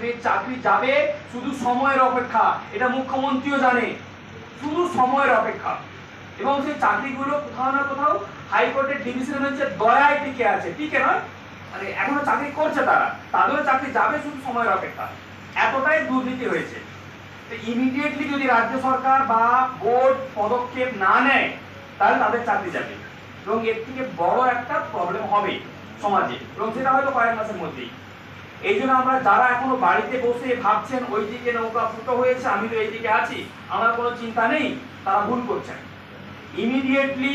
ছেলে চাকরি যাবে শুধু সময়ের অপেক্ষা। এটা মুখ্যমন্ত্রীও জানে। শুধু সময়ের অপেক্ষা। এবং সেই চাকরিগুলো কোথাও না কোথাও হাইকোর্টের ডিভিশন হচ্ছে দয়ায় টিকে আছে, টিকে নয়। মানে এখনও চাকরি করছে তারা। তাদেরও চাকরি যাবে শুধু সময়ের অপেক্ষা। এতটাই দুর্নীতি হয়েছে। ইমিডিয়েটলি যদি রাজ্য সরকার বা বোর্ড পদক্ষেপ না নেয়, তাহলে তাদের চাকরি যাবে। এবং এর থেকে বড় একটা প্রবলেম হবে সমাজে। এবং সেটা হয়তো কয়েক মাসের মধ্যেই। এই জন্য আমরা যারা এখনও বাড়িতে বসে ভাবছেন ওই দিকে নৌকা ফুটো হয়েছে আমি তো এই দিকে আছি, আমার কোনো চিন্তা নেই, তারা ভুল করছেন। ইমিডিয়েটলি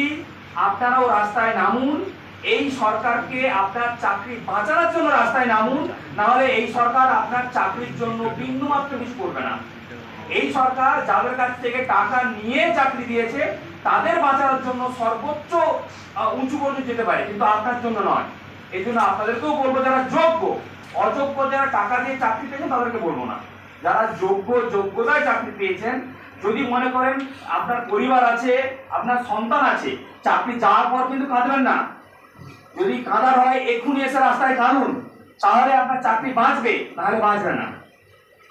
আপনারাও রাস্তায় নামুন, এই সরকারকে আপনার চাকরি বাঁচানোর জন্য রাস্তায় নামুন না হলে এই সরকার আপনার চাকরির জন্য বিন্দু মাত্র কিছু করবে না। এই সরকার যাদের কাছ থেকে টাকা নিয়ে চাকরি দিয়েছে, তাদের বাঁচানোর জন্য সর্বোচ্চ উঁচু পর্যন্ত যেতে পারে, কিন্তু আপনার জন্য নয়। এই জন্য আপনাদেরকেও বলব, যারা যোগ্য অযোগ্য যারা টাকা দিয়ে চাকরি পেয়েছেন তাদেরকে বলব না। যারা যোগ্য, যোগ্যতায় চাকরি পেয়েছেন, যদি মনে করেন আপনার পরিবার আছে, আপনার সন্তান আছে, চাকরি যাওয়ার পর কিন্তু কাঁদবেন না। যদি কাঁদার হয়, এক্ষুনি এসে রাস্তায় কাঁদুন তাহলে আপনার চাকরি বাঁচবে, নাহলে বাঁচবে না।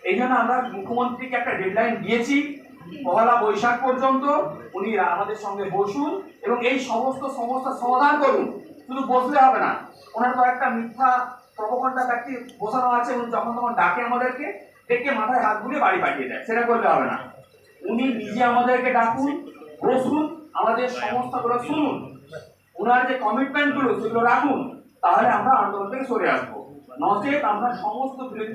এই জন্য আমরা মুখ্যমন্ত্রীকে একটা ডেডলাইন দিয়েছি, পহেলা বৈশাখ পর্যন্ত উনি আমাদের সঙ্গে বসুন এবং এই সমস্ত সমস্যার সমাধান করুন। শুধু বসলে হবে না, ওনার তো একটা মিথ্যা প্রবকণ্ডা ব্যক্তি বসানো আছে, উনি যখন তখন ডাকে আমাদেরকে, ডেকে মাথায় হাত বুলিয়ে বাড়ি পাঠিয়ে দেয়। সেটা করলে হবে না। উনি নিজে আমাদেরকে ডাকুন, বসুন, আমাদের সমস্যাগুলো শুনুন। ওনার যে কমিটমেন্টগুলো সেগুলো রাখুন। তাহলে আমরা আন্দোলন থেকে সরে আসব। নচেত আমরা সমস্ত বিরোধী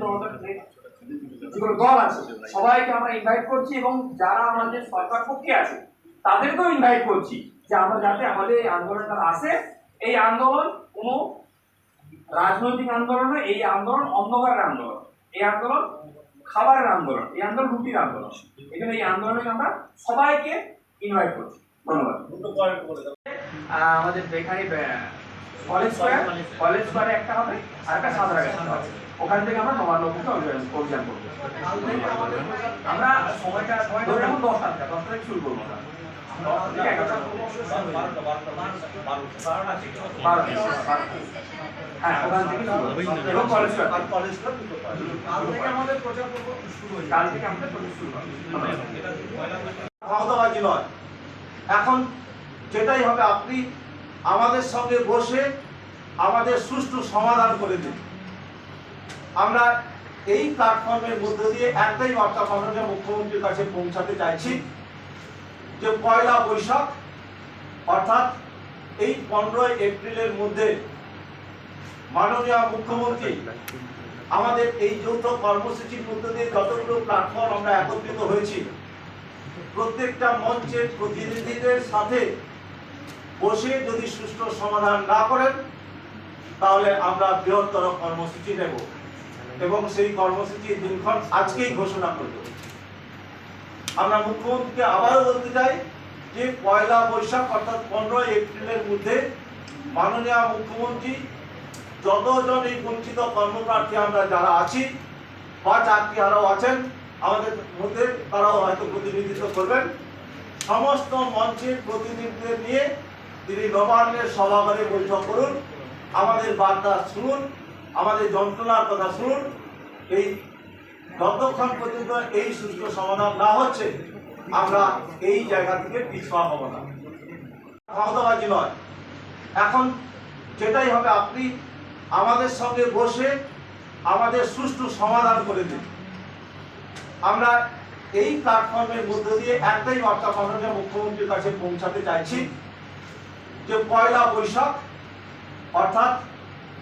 দল আছে, সবাইকে আমরা ইনভাইট করছি এবং যারা আমাদের সরকার পক্ষে আছে, তাদেরকেও ইনভাইট করছি যে আমরা যাতে আমাদের এই আন্দোলনটা আসে। এই আন্দোলন কোনো রাজনৈতিক আন্দোলন এই আন্দোলন অন্ধকারের আন্দোলন। এই আন্দোলন খাবারের আন্দোলন, এই আন্দোলন রুটির আন্দোলন। এখানে এই আন্দোলনে আমরা সবাইকে ইনভাইট করছি। ধন্যবাদ। আমাদের এখানে কলেজ স্কোয়ার কলেজ স্কোয়ারে একটা হবে, আর একটা সাদা হবে। ওখান থেকে আমরা নবান্ন অফিসে অভিযান অভিযান করব। আমরা সময়টা ধরে এখন দশটা দশটা থেকে শুরু করব। থেকে হ্যাঁ থেকে শুরু থেকে ক্ষমতাবাজি নয়। এখন যেটাই হবে আপনি আমাদের সঙ্গে বসে আমাদের সুষ্ঠু সমাধান করে দিন। আমরা এই প্ল্যাটফর্মের মধ্য দিয়ে একটাই বার্তা মাননীয় মুখ্যমন্ত্রীর কাছে পৌঁছাতে চাইছি যে পয়লা বৈশাখ, অর্থাৎ এই পনেরোই এপ্রিলের মধ্যে মাননীয় মুখ্যমন্ত্রী আমাদের এই যৌথ কর্মসূচির মধ্যে দিয়ে যতগুলো প্ল্যাটফর্ম আমরা একত্রিত হয়েছি, প্রত্যেকটা মঞ্চের প্রতিনিধিদের সাথে বসে যদি সুষ্ঠু সমাধান না করেন, তাহলে আমরা বৃহত্তর কর্মসূচি নেব। এবং সেই কর্মসূচির দিনক্ষণ আজকেই ঘোষণা করব। আমরা মুখ্যমন্ত্রীকে আবারও বলতে চাই যে পয়লা বৈশাখ অর্থাৎ পনেরোই এপ্রিলের মধ্যে মাননীয় মুখ্যমন্ত্রী যতজন এই বঞ্চিত কর্মপ্রার্থী আমরা যারা আছি বা চাকরি আরও আছেন, আমাদের মধ্যে তারাও হয়তো প্রতিনিধিত্ব করবেন। সমস্ত মঞ্চের প্রতিনিধিদের নিয়ে তিনি নবান্নের সভাঘরে বৈঠক করুন, আমাদের বার্তা শুনুন আমাদের যন্ত্রণার কথা শুনুন। এই যতক্ষণ পর্যন্ত এই সুষ্ঠু সমাধান না হচ্ছে, আমরা এই জায়গা থেকে পিছপা হব না। ক্ষমতাবাজি নয়। এখন যেটাই হবে, আপনি আমাদের সঙ্গে বসে আমাদের সুষ্ঠু সমাধান করে দিন। আমরা এই প্ল্যাটফর্মের মধ্যে দিয়ে একটাই বার্তা মাননীয় মুখ্যমন্ত্রীর কাছে পৌঁছাতে চাইছি যে পয়লা বৈশাখ, অর্থাৎ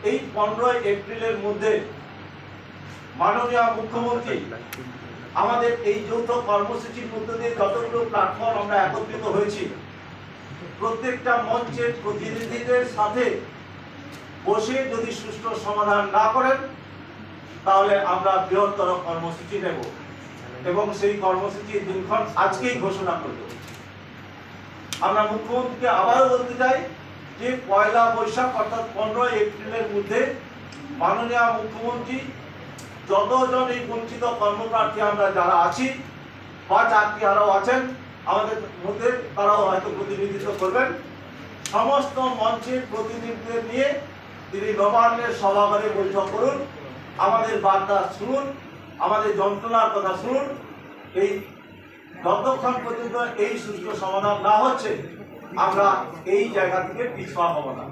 এই পনেরোই এপ্রিলের মধ্যে মাননীয় মুখ্যমন্ত্রী, আমাদের এই যৌথ কর্মসূচির মধ্য দিয়ে যতগুলো প্ল্যাটফর্ম আমরা একত্রিত হয়েছি, প্রত্যেকটা মঞ্চের প্রতিনিধিদের সাথে বসে যদি সুষ্ঠু সমাধান না করেন, তাহলে আমরা বৃহত্তর কর্মসূচি নেব এবং সেই কর্মসূচির দিনক্ষণ আজকেই ঘোষণা করব। আমরা মুখ্যমন্ত্রীকে আবারও বলতে চাই যে পয়লা বৈশাখ, অর্থাৎ পনেরোই এপ্রিলের মধ্যে মাননীয় মুখ্যমন্ত্রী, যতজন এই বঞ্চিত কর্মপ্রার্থী আমরা যারা আছি, বা চাকরি আরও আছেন, আমাদের মধ্যে তারাও হয়তো প্রতিনিধিত্ব করবেন। সমস্ত মঞ্চের প্রতিনিধিদের নিয়ে তিনি নবান্নের সভাঘরে বৈঠক করুন, আমাদের বার্তা শুনুন, আমাদের যন্ত্রণার কথা শুনুন। এই যতক্ষণ পর্যন্ত এই সুস্থ সমাধান না হচ্ছে আমরা এই জায়গা থেকে পিছপা হব না।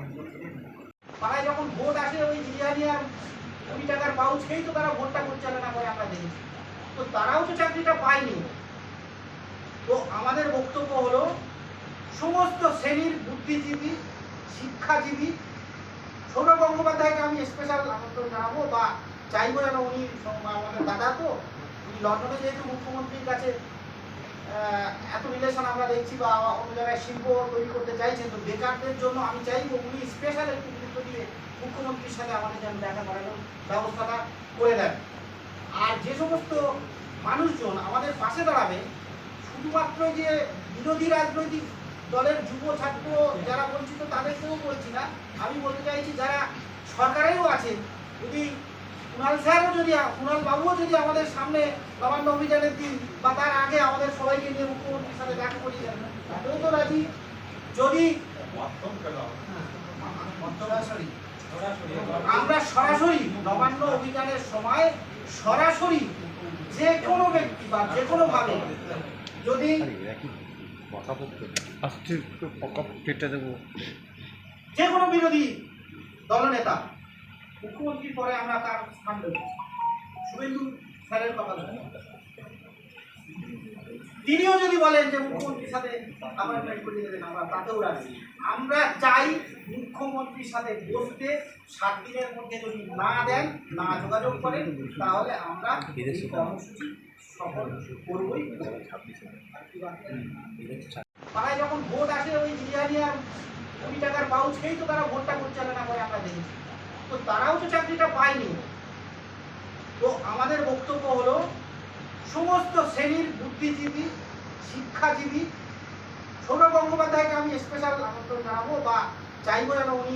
পাড়ায় যখন ভোট আসে, ওই আর কুড়ি টাকার পাউচ খেয়েই তো তারা ভোটটা পরিচালনা করে, আমরা দেখেছি। তো তারাও তো চাকরিটা পায়নি। তো আমাদের বক্তব্য হলো, সমস্ত শ্রেণির বুদ্ধিজীবী, শিক্ষাজীবী সৌরভ গঙ্গোপাধ্যায়কে আমি স্পেশাল আমন্ত্রণ জানাব, বা চাইব যেন উনি আমাদের দাদা তো, উনি লন্ডনে যেহেতু মুখ্যমন্ত্রীর কাছে এত রিলেশন আমরা দেখছি বা অন্য জায়গায় শিল্প তৈরি করতে চাইছেন তো বেকারদের জন্য আমি চাইব উনি স্পেশাল একটু গুরুত্ব দিয়ে মুখ্যমন্ত্রীর সাথে আমাদের যেন দেখা করানোর ব্যবস্থাটা করে দেন। আর যে সমস্ত মানুষজন আমাদের পাশে দাঁড়াবে, শুধুমাত্র যে বিরোধী রাজনৈতিক দলের যুব, ছাত্র যারা বঞ্চিত, তাদেরকেও বলছি না। আমি বলতে চাইছি যারা সরকারেও আছেন, যদি কুণাল স্যারও যদি কুণাল বাবুও যদি আমাদের সামনে নবান্ন অভিযানের দিন বা তার আগে আমাদের সবাইকে নিয়ে মুখ্যমন্ত্রীর সাথে দেখা করিয়ে দেন তাতেও তো রাজি। যদি আমরা সরাসরি নবান্ন অভিযানের সময় সরাসরি যে কোনো ব্যক্তি বা যে কোনো ভাবে যদি যে কোনো বিরোধী দলনেতা মুখ্যমন্ত্রীর পরে আমরা তার স্থান দেব। শুভেন্দু স্যারের কথা। তিনিও যদি বলেন যে মুখ্যমন্ত্রীর সাথে অ্যাপয়েন্টমেন্ট করিয়ে দেবেন আমরা তাতেও রাজি। আমরা চাই মুখ্যমন্ত্রীর সাথে বসতে সাত দিনের মধ্যে যদি না দেন, না যোগাযোগ করেন, তাহলে আমরা কর্মসূচি সফল করবই। পাড়ায় যখন ভোট আসে, ওই বিরিয়ানি আর কুড়ি টাকার পাউচ খেয়েই তো তারা ভোটটা পরিচালনা করে আমরা দেখেছি। তো তারাও তো চাকরিটা পায়নি। তো আমাদের বক্তব্য হলো, সমস্ত শ্রেণির বুদ্ধিজীবী, শিক্ষাজীবী সৌরভ গঙ্গোপাধ্যায়কে আমি স্পেশাল আমন্ত্রণ জানাব বা চাইব যেন উনি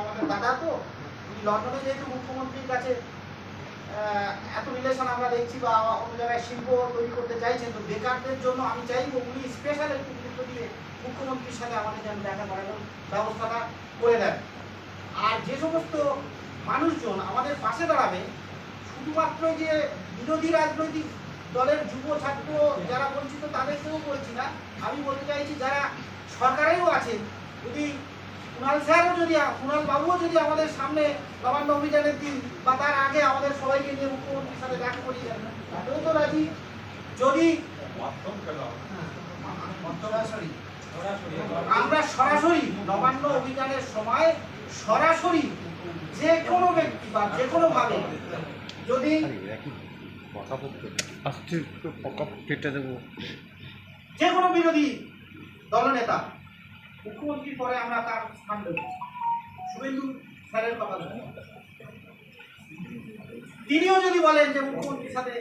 আমাদের দাদা তো, উনি লন্ডনে যেহেতু মুখ্যমন্ত্রীর কাছে এত রিলেশন আমরা দেখছি বা অন্য জায়গায় শিল্প তৈরি করতে চাইছেন, তো বেকারদের জন্য আমি চাইব উনি স্পেশাল একটু গুরুত্ব দিয়ে মুখ্যমন্ত্রীর সাথে আমাদের যেন দেখা করানোর ব্যবস্থাটা করে দেন। আর যে সমস্ত মানুষজন আমাদের পাশে দাঁড়াবে শুধুমাত্র যে বিরোধী রাজনৈতিক দলের যুব ছাত্র যারা বঞ্চিত তাদেরকেও বলছি না আমি বলতে চাইছি যারা সরকারেও আছেন যদি কুণাল স্যারও যদি কুণাল বাবুও যদি আমাদের সামনে নবান্ন অভিযানের দিন বা তার আগে আমাদের সবাইকে নিয়ে মুখ্যমন্ত্রীর সাথে দেখা দেন তাতেও তো রাজি। যদি আমরা সরাসরি নবান্ন অভিযানের সময় সরাসরি যে কোনো ব্যক্তি বা যে কোনো ভাবে যদি যে কোনো বিরোধী দলনেতা মুখ্যমন্ত্রীর পরে আমরা তার স্থান দেব। শুভেন্দু স্যারের কথা। তিনিও যদি বলেন যে মুখ্যমন্ত্রীর সাথে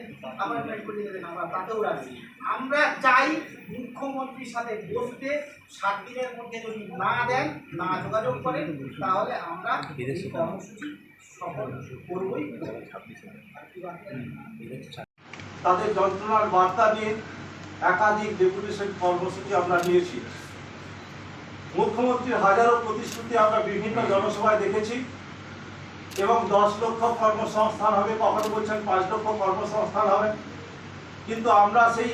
দেবেন আমরা তাতেও রাজি। আমরা চাই মুখ্যমন্ত্রীর সাথে বসতে সাত দিনের মধ্যে যদি না দেন না যোগাযোগ করেন তাহলে আমরা এই কর্মসূচি সফল করবই। তাদের যন্ত্রণার বার্তা নিয়ে একাধিক ডেপুটেশন কর্মসূচি আমরা নিয়েছি। মুখ্যমন্ত্রীর হাজারো প্রতিশ্রুতি আমরা বিভিন্ন জনসভায় দেখেছি এবং দশ লক্ষ কর্মসংস্থান হবে কখনো বলছেন পাঁচ লক্ষ কর্মসংস্থান হবে। কিন্তু আমরা সেই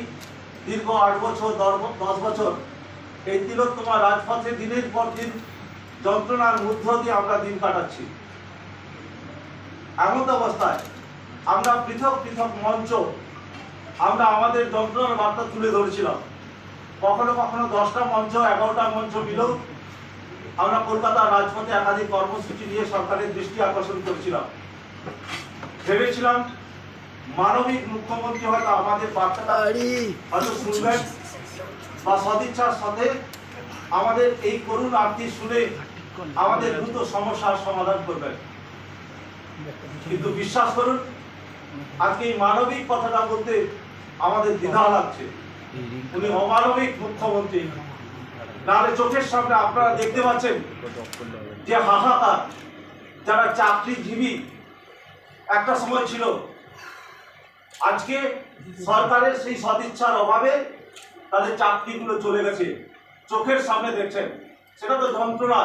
দীর্ঘ আট বছর, দশ বছর। এই তিলোত্তমা রাজপথে দিনের পর দিন যন্ত্রণার মধ্য দিয়ে আমরা দিন কাটাচ্ছি। এমন অবস্থায় আমরা পৃথক পৃথক মঞ্চ, আমরা আমাদের যন্ত্রণার বার্তা তুলে ধরেছিলাম। কখনো কখনো দশটা মঞ্চ, এগারোটা মঞ্চ মিলেও আমরা কলকাতার রাজপথে একাধিক কর্মসূচি নিয়ে সরকারের দৃষ্টি আকর্ষণ করেছিলাম। ভেবেছিলাম মানবিক মুখ্যমন্ত্রী হয়তো আমাদের বার্তাটা হয়তো শুনবেন বা সদিচ্ছার সাথে আমাদের এই করুণ আর্থি শুনে আমাদের দ্রুত সমস্যার সমাধান করবেন। কিন্তু বিশ্বাস করুন আজকে এই মানবিক কথাটা বলতে আমাদের দ্বিধা লাগছে। উনি অমানবিক মুখ্যমন্ত্রী। নাহলে চোখের সামনে আপনারা দেখতে পাচ্ছেন যে হাহাকার যারা চাকরিজীবী একটা সময় ছিল আজকে সরকারের সেই সদিচ্ছার অভাবে তাদের চাকরিগুলো চলে গেছে। চোখের সামনে দেখছেন, সেটা তো যন্ত্রণা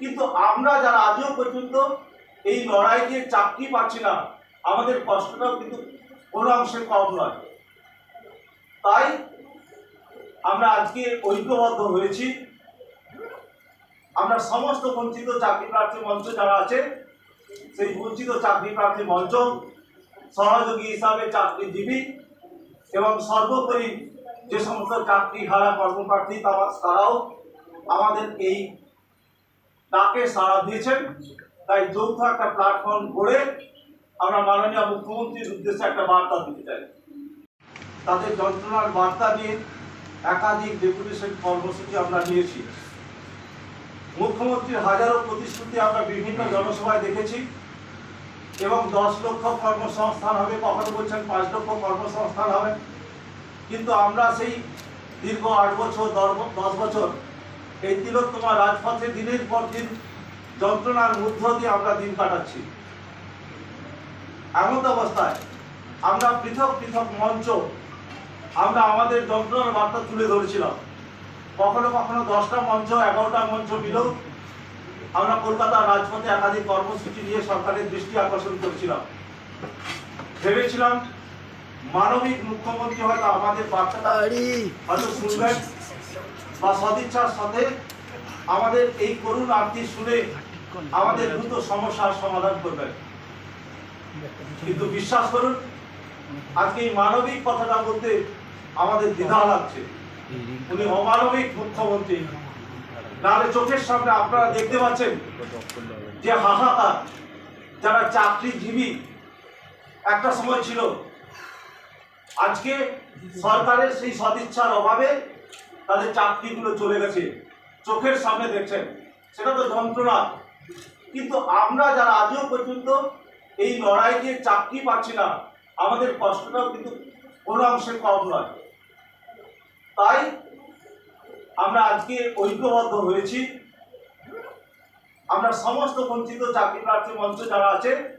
কিন্তু আমরা যারা আজও পর্যন্ত এই লড়াই দিয়ে চাকরি পাচ্ছি না, আমাদের কষ্টটাও কিন্তু কোনো অংশে কম নয়। তাই আমরা আজকে ঐক্যবদ্ধ হয়েছি। আমরা সমস্ত বঞ্চিত চাকরি প্রার্থী মঞ্চ যারা আছে, সেই বঞ্চিত চাকরি প্রার্থী মঞ্চ সহযোগী হিসাবে চাকরিজীবী এবং সর্বোপরি যে সমস্ত চাকরি হারা কর্মপ্রার্থী তারা- তারাও আমাদের এই ডাকে সাড়া দিয়েছেন। তাই যৌথ একটা প্ল্যাটফর্ম করে আমরা মাননীয় মুখ্যমন্ত্রীর উদ্দেশ্যে একটা বার্তা দিতে চাই। তাদের যন্ত্রণার বার্তা নিয়ে একাধিক ডেপুটেশন কর্মসূচি আমরা নিয়েছি। মুখ্যমন্ত্রীর হাজারো প্রতিশ্রুতি আমরা বিভিন্ন জনসভায় দেখেছি। এবং দশ লক্ষ কর্মসংস্থান হবে, কখনো বলছেন পাঁচ লক্ষ কর্মসংস্থান হবে। কিন্তু আমরা সেই দীর্ঘ আট বছর, দশ বছর, এই তিলোত্তমা রাজপথে দিনের পর দিন যন্ত্রণার মধ্য দিয়ে আমরা দিন কাটাচ্ছি। এমন অবস্থায়, আমরা পৃথক পৃথক মঞ্চ, আমরা আমাদের যন্ত্রণার বার্তা তুলে ধরেছিলাম। কখনো কখনো দশটা মঞ্চ, এগারোটা মঞ্চ মিলেও আমরা কলকাতার রাজপথে একাধিক কর্মসূচি নিয়ে সরকারের দৃষ্টি আকর্ষণ করেছিলাম। ভেবেছিলাম মানবিক মুখ্যমন্ত্রী হয়তো আমাদের বার্তাটা হয়তো শুনবেন বা সদিচ্ছার সাথে আমাদের এই করুণ আর্থিক শুনে আমাদের দ্রুত সমস্যার সমাধান করবেন। কিন্তু বিশ্বাস করুন আজকে এই মানবিক কথাটা বলতে আমাদের দ্বিধা লাগছে। উনি অমানবিক মুখ্যমন্ত্রী। নাহলে চোখের সামনে আপনারা দেখতে পাচ্ছেন যে হাহাকার, যারা চাকরিজীবী, একটা সময় ছিল। আজকে সরকারের সেই সদিচ্ছার অভাবে তাদের চাকরিগুলো চলে গেছে। চোখের সামনে দেখছেন, সেটা তো যন্ত্রণা। কিন্তু আমরা যারা আজও পর্যন্ত এই লড়াই দিয়ে চাকরি পাচ্ছি না, আমাদের কষ্টটাও কিন্তু কোনো অংশে কম নয়। তাই আমরা আজকে ঐক্যবদ্ধ হয়েছি। আমরা সমস্ত বঞ্চিত চাকরি প্রার্থী মঞ্চ যারা আছে,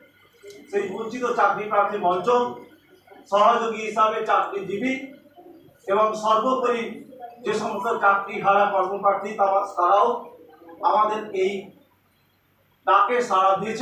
সেই বঞ্চিত চাকরি প্রার্থী মঞ্চ, সহযোগী হিসাবে চাকরিজীবী এবং সর্বোপরি যে সমস্ত চাকরি হারা কর্মপ্রার্থী তারা- তারাও আমাদের এই ডাকে সাড়া দিয়েছে।